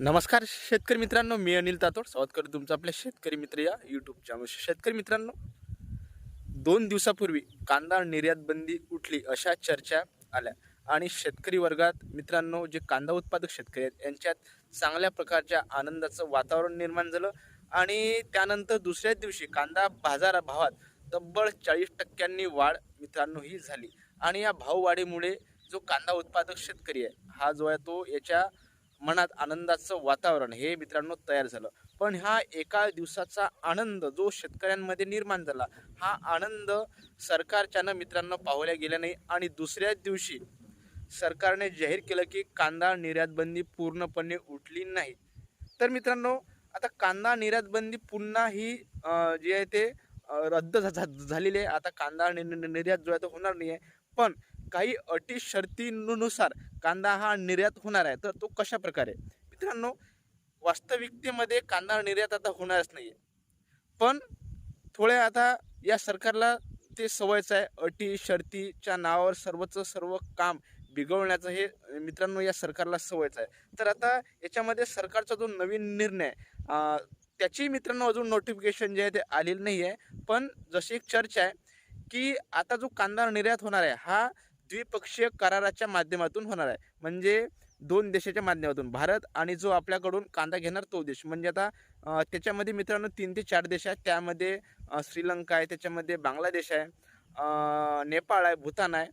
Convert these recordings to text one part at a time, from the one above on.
नमस्कार शेतकरी मित्रांनो मी अनिल तातोड. स्वागत करतो तुमचं आपल्या शेतकरी मित्र या यूट्यूब चॅनल शेतकरी मित्रांनो दोन दिवसापूर्वी कांदा निर्यात बंदी उठली अशा चर्चा आल्या. आणि शेतकरी वर्गात मित्रांनो जे कांदा उत्पादक शेतकरी आहेत यांच्यात चांगल्या प्रकारच्या आनंदाचं वातावरण निर्माण झालं. आणि त्यानंतर दुसऱ्याच दिवशी कांदा बाजार भावात तब्बल चाळीस टक्क्यांनी वाढ मित्रांनो ही झाली. आणि या भाववाढीमुळे जो कांदा उत्पादक शेतकरी आहे हा जो आहे तो याच्या मनात आनंदाचं वातावरण हे मित्रांनो तयार झालं. पण हा एका दिवसाचा आनंद जो शेतकऱ्यांमध्ये निर्माण झाला हा आनंद सरकारच्यानं मित्रांनो पावल्या गेला नाही आणि दुसऱ्याच दिवशी सरकारने जाहीर केलं की कांदा निर्यातबंदी पूर्णपणे उठली नाही. तर मित्रांनो आता कांदा निर्यातबंदी पुन्हा ही जे जी आहे ते रद्द झा- झा- झालेली आहे. आता कांदा निर्यात जो आहे तो होणार नाही आहे. पण काही अटी शर्तींनुसार कांदा हा निर्यात होणार आहे. तर तो कशा प्रकारे? मित्रांनो वास्तविकतेमध्ये कांदा निर्यात आता होणारच नाही आहे पण थोड्या आता या सरकारला ते सवयचं आहे. अटी शर्तीच्या नावावर सर्वच सर्व काम बिघडवण्याचं हे मित्रांनो या सरकारला सवयचं आहे. तर आता याच्यामध्ये सरकारचा जो नवीन निर्णय त्याची मित्रांनो अजून नोटिफिकेशन जे आहे ते आलेलं नाही आहे पण जशी एक चर्चा आहे की आता जो कांदा निर्यात होणार आहे हा द्विपक्षीय कराराच्या माध्यमातून होणार आहे. म्हणजे दोन देशाच्या माध्यमातून. भारत आणि जो आपल्याकडून कांदा घेणार तो देश. म्हणजे आता त्याच्यामध्ये मित्रांनो तीन ते चार देश आहेत. त्यामध्ये श्रीलंका आहे त्याच्यामध्ये बांगलादेश आहे नेपाळ आहे भूतान आहे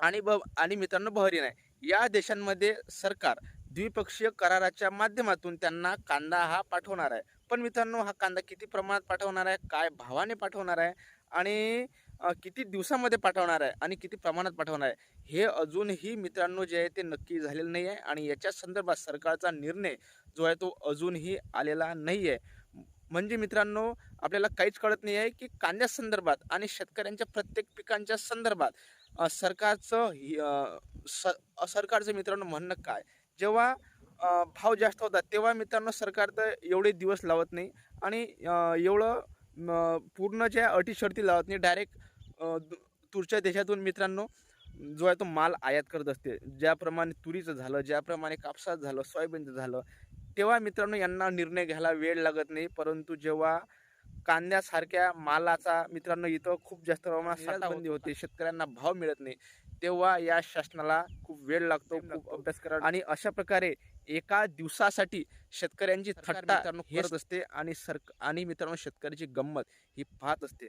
आणि ब आणि मित्रांनो बहरीन आहे. या देशांमध्ये सरकार द्विपक्षीय कराराच्या माध्यमातून त्यांना कांदा हा पाठवणार आहे. पण मित्रांनो हा कांदा किती प्रमाणात पाठवणार आहे? काय भावाने पाठवणार आहे? आणि किती दिवसामध्ये पाठवणार आहे आणि किती प्रमाणात पाठवणार आहे हे अजूनही मित्रांनो जे आहे ते नक्की झालेलं नाही आहे आणि याच्या संदर्भात सरकारचा निर्णय जो आहे तो अजूनही आलेला नाही आहे. म्हणजे मित्रांनो आपल्याला काहीच कळत नाही आहे की कांद्या संदर्भात आणि शेतकऱ्यांच्या प्रत्येक पिकांच्या संदर्भात सरकारचं स सरकारचं मित्रांनो म्हणणं काय? जेव्हा भाव जास्त होतात तेव्हा मित्रांनो सरकार तर एवढे दिवस लावत नाही आणि एवढं पूर्ण ज्या अटी शर्ती लावत नाही डायरेक्ट तुरच्या देशातून मित्रांनो जो आहे तो माल आयात करत असते. ज्याप्रमाणे तुरीचं झालं ज्याप्रमाणे कापसाचं झालं सोयाबीनचं झालं तेव्हा मित्रांनो यांना निर्णय घ्यायला वेळ लागत नाही. परंतु जेव्हा कांद्यासारख्या मालाचा मित्रांनो इथं खूप जास्त प्रमाणात साठाबंदी होते शेतकऱ्यांना भाव मिळत नाही तेव्हा या शासनाला खूप वेळ लागतो खूप अभ्यास करा आणि अशा प्रकारे एका दिवसासाठी शेतकऱ्यांची थट्टा करत असते आणि सर आणि मित्रांनो शेतकऱ्याची गंमत ही पाहत असते.